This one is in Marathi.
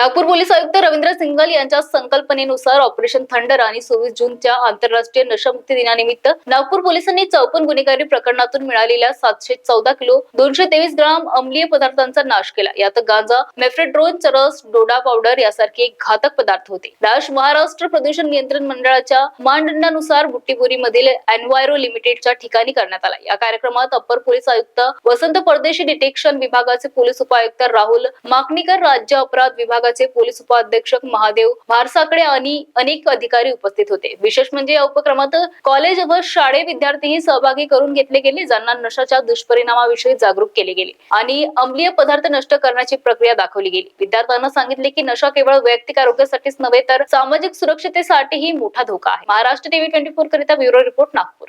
नागपूर पोलीस आयुक्त रवींद्र सिंघल यांच्या संकल्पनेनुसार ऑपरेशन थंडर आणि सव्वीस जूनच्या आंतरराष्ट्रीय नशामुक्ती दिनानिमित्त नागपूर पोलिसांनी चौपन्न गुन्हेगारी प्रकरणातून मिळालेल्या सातशे चौदा किलो दोनशे तेवीस ग्राम अंमलीय पदार्थांचा नाश केला. यात गांजा मेफ्रेड्रोन चरस डोडा पावडर यासारखे घातक पदार्थ होते. नाश महाराष्ट्र प्रदूषण नियंत्रण मंडळाच्या मानदंडानुसार बुट्टीपुरी मधील एनवायरो लिमिटेडच्या ठिकाणी करण्यात आला. या कार्यक्रमात अप्पर पोलीस आयुक्त वसंत परदेशी डिटेक्शन विभागाचे पोलीस उपायुक्त राहुल माकणीकर राज्य अपराध विभागाचे पोलीस उपाध्यक्ष महादेव भारसाकडे आणि अनेक अधिकारी उपस्थित होते. विशेष म्हणजे या उपक्रमात कॉलेज व शाळे विद्यार्थीही सहभागी करून घेतले गेले ज्यांना नशाच्या दुष्परिणामाविषयी जागरूक केले गेले आणि अंमलीय पदार्थ नष्ट करण्याची प्रक्रिया दाखवली गेली. विद्यार्थ्यांना सांगितले की नशा केवळ वैयक्तिक आरोग्यासाठीच नव्हे तर सामाजिक सुरक्षतेसाठीही मोठा धोका आहे. महाराष्ट्र टीव्ही ट्वेंटी फोर करिता ब्युरो रिपोर्ट नागपूर.